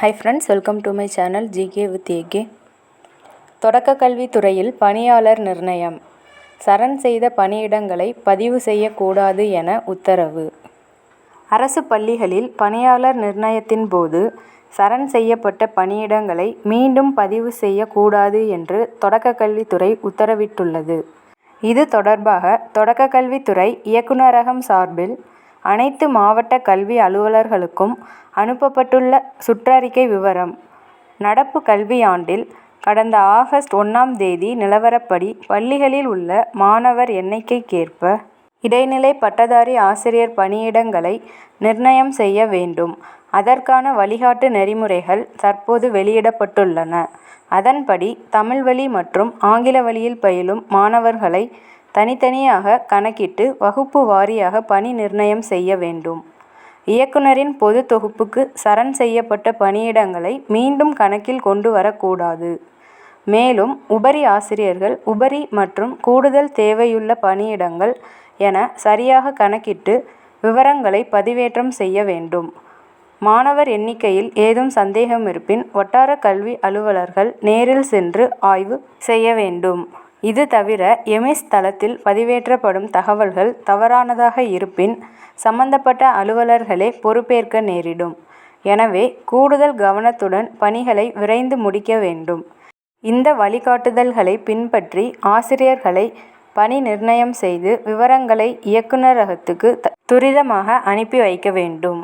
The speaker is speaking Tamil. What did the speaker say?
Hi friends welcome to my channel GK with AK தொடக்க கல்வித்துறையில் பணியாளர் நிர்ணயம். சரண் செய்த பணியிடங்களை பதிவு செய்யக்கூடாது என உத்தரவு. அரசு பள்ளிகளில் பணியாளர் நிர்ணயத்தின் போது சரண் செய்யப்பட்ட பணியிடங்களை மீண்டும் பதிவு செய்யக்கூடாது என்று தொடக்க கல்வித்துறை உத்தரவிட்டுள்ளது. இது தொடர்பாக தொடக்க கல்வித்துறை இயக்குநரகம் சார்பில் அனைத்து மாவட்ட கல்வி அலுவலர்களுக்கும் அனுப்பப்பட்டுள்ள சுற்றறிக்கை விவரம் நடப்பு கல்வியாண்டில் கடந்த ஆகஸ்ட் ஒன்றாம் தேதி நிலவரப்படி பள்ளிகளில் உள்ள மாணவர் எண்ணிக்கைக்கேற்ப இடைநிலை பட்டதாரி ஆசிரியர் பணியிடங்களை நிர்ணயம் செய்ய வேண்டும். அதற்கான வழிகாட்டு நெறிமுறைகள் தற்போது வெளியிடப்பட்டுள்ளன. அதன்படி தமிழ் வழி மற்றும் ஆங்கில வழியில் பயிலும் மாணவர்களை தனித்தனியாக கணக்கிட்டு வகுப்பு வாரியாக பணி நிர்ணயம் செய்ய வேண்டும். இயக்குனரின் பொது தொகுப்புக்கு சரண் செய்யப்பட்ட பணியிடங்களை மீண்டும் கணக்கில் கொண்டு வரக்கூடாது. மேலும் உபரி ஆசிரியர்கள் உபரி மற்றும் கூடுதல் தேவையுள்ள பணியிடங்கள் என சரியாக கணக்கிட்டு விவரங்களை பதிவேற்றம் செய்ய வேண்டும். மாணவர் எண்ணிக்கையில் ஏதும் சந்தேகம் இருப்பின் வட்டார கல்வி அலுவலர்கள் நேரில் சென்று ஆய்வு செய்ய வேண்டும். இது தவிர எமிஸ் தளத்தில் பதிவேற்றப்படும் தகவல்கள் தவறானதாக இருப்பின் சம்பந்தப்பட்ட அலுவலர்களே பொறுப்பேற்க நேரிடும். எனவே கூடுதல் கவனத்துடன் பணிகளை விரைந்து முடிக்க வேண்டும். இந்த வழிகாட்டுதல்களை பின்பற்றி ஆசிரியர்களை பணி நிர்ணயம் செய்து விவரங்களை இயக்குனரகத்துக்கு துரிதமாக அனுப்பி வைக்க வேண்டும்.